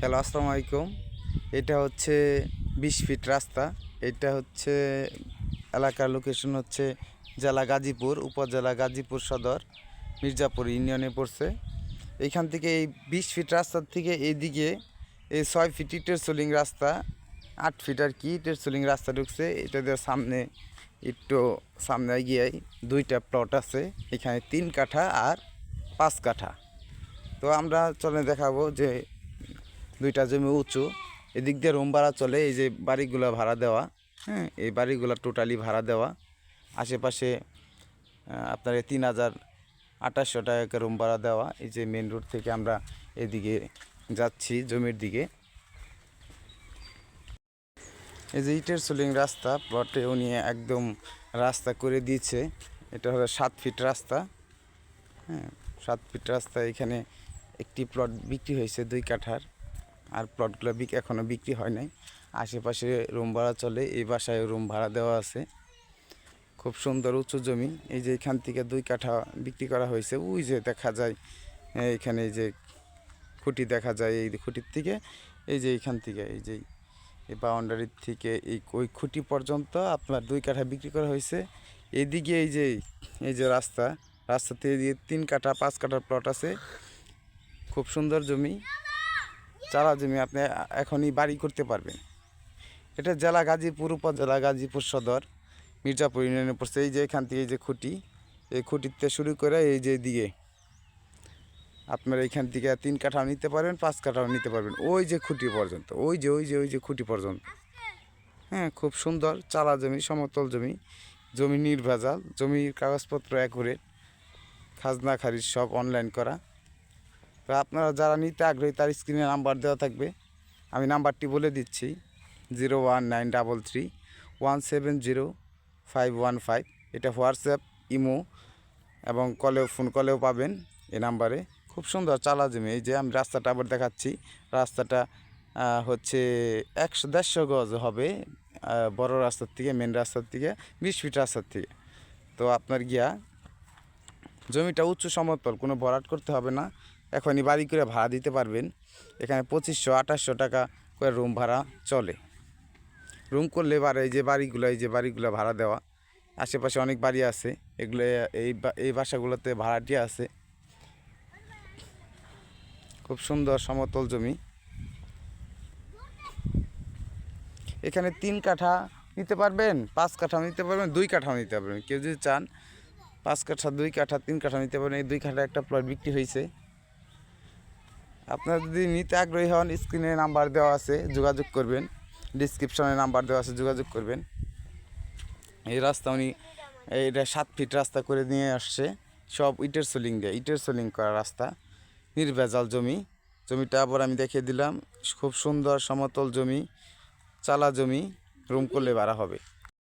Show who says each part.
Speaker 1: Hello, আসসালামু আলাইকুম। এটা হচ্ছে বিশ ফিট রাস্তা। এটা হচ্ছে এলাকার লোকেশন হচ্ছে জেলা গাজীপুর, উপজেলা গাজীপুর সদর, মির্জাপুর ইউনিয়নে পড়ছে। এইখান থেকে এই বিশ ফিট রাস্তার থেকে এইদিকে এই ছয় ফিট ইটের সোলিং রাস্তা, আট ফিট আর কি ইটের সোলিং রাস্তা ঢুকছে। এটাদের সামনে একটু সামনে গিয়ে দুইটা প্লট আছে। এখানে তিন কাঠা আর পাঁচ কাঠা। তো আমরা চলে দেখাবো যে দুইটা জমি উঁচু, এদিক দিয়ে রুম ভাড়া চলে, এই যে বাড়িগুলো ভাড়া দেওয়া হ্যাঁ এই বাড়িগুলো টোটালি ভাড়া দেওয়া। আশেপাশে আপনার তিন হাজার আঠাশশো টাকা রুম ভাড়া দেওয়া, এই যে মেন রোড থেকে আমরা এদিকে যাচ্ছি জমির দিকে। এই যে ইটের সোলিং রাস্তা প্লটে উনি একদম রাস্তা করে দিয়েছে, এটা হলো সাত ফিট রাস্তা। হ্যাঁ সাত ফিট রাস্তা, এখানে একটি প্লট বিক্রি হয়েছে দুই কাঠার। আর প্লটগুলো বিক এখনও বিক্রি হয় নাই। আশেপাশে রুম ভাড়া চলে, এই বাসায় রুম ভাড়া দেওয়া আছে। খুব সুন্দর উঁচু জমি, এই যে এখান থেকে দুই কাঠা বিক্রি করা হয়েছে। ওই যে দেখা যায় এখানে এই যে খুঁটি দেখা যায়, এই খুঁটির থেকে, এই যে এইখান থেকে, এই যে এই বাউন্ডারির থেকে, এই ওই খুঁটি পর্যন্ত আপনার দুই কাঠা বিক্রি করা হয়েছে। এদিকে এই যে এই যে রাস্তা, রাস্তাতে দিয়ে তিন কাঠা, পাঁচ কাঠার প্লট আছে। খুব সুন্দর জমি। চারা জমি আপনি এখনই বাড়ি করতে পারবেন। এটা জেলা গাজীপুর, উপজেলা গাজীপুর সদর, মির্জাপুর ইউনিয়নে পড়ছে। এই যে এখান থেকে এই যে খুঁটি, এই খুঁটিতে শুরু করে এই যে দিকে। আপনার এইখান থেকে তিন কাঠাও নিতে পারবেন, পাঁচ কাঠাও নিতে পারবেন। ওই যে খুঁটি পর্যন্ত, ওই যে ওই যে ওই যে খুঁটি পর্যন্ত। হ্যাঁ খুব সুন্দর চালা জমি, সমতল জমি জমি নির্ভেজাল, জমির কাগজপত্র অ্যাকুরেট খাজনা খারিজ সব অনলাইন করা। তো আপনারা যারা নিতে আগ্রহী, তার স্ক্রিনে নাম্বার দেওয়া থাকবে। আমি নাম্বারটি বলে দিচ্ছি zero one nine double three one seven zero five one five এটা হোয়াটসঅ্যাপ ইমো এবং কলেও ফোন কলেও পাবেন এ। নাম্বারে খুব সুন্দর চালা জমি এই যে আমি রাস্তাটা আবার দেখাচ্ছি। রাস্তাটা হচ্ছে একশো দেড়শো গজ হবে বড় রাস্তার থেকে মেন রাস্তার থেকে, বিশ ফিট রাস্তার থেকে। তো আপনার গিয়া জমিটা উচ্চ সমতল, কোনো ভরাট করতে হবে না। এখনই বাড়ি করে ভাড়া দিতে পারবেন। এখানে পঁচিশশো, আঠাশশো টাকা করে রুম ভাড়া চলে। রুম করলে এবার এই যে বাড়িগুলো, এই যে বাড়িগুলো ভাড়া দেওয়া, আশেপাশে অনেক বাড়ি আছে। এগুলো এই এই বাসাগুলোতে ভাড়াটি আছে। খুব সুন্দর সমতল জমি। এখানে তিন কাঠা নিতে পারবেন, পাঁচ কাঠা নিতে পারবেন, দুই কাঠাও নিতে পারবেন। কেউ যদি চান, পাঁচ কাঠা, দুই কাঠা, তিন কাঠা নিতে পারবেন। এই দুই কাঠা একটা প্লট বিক্রি হয়েছে। আপনারা যদি নিতে আগ্রহী হন, স্ক্রিনে নাম্বার দেওয়া আছে, যোগাযোগ করবেন। ডিসক্রিপশনে নাম্বার দেওয়া আছে, যোগাযোগ করবেন। এই রাস্তা উনি এটা সাত ফিট রাস্তা করে নিয়ে আসছে। সব ইটের সোলিং দিয়ে, ইটের সোলিং করা রাস্তা। নির্ভেজাল জমি। জমিটা আবার আমি দেখিয়ে দিলাম। খুব সুন্দর, সমতল জমি, চালা জমি। রুম করলে ভাড়া হবে।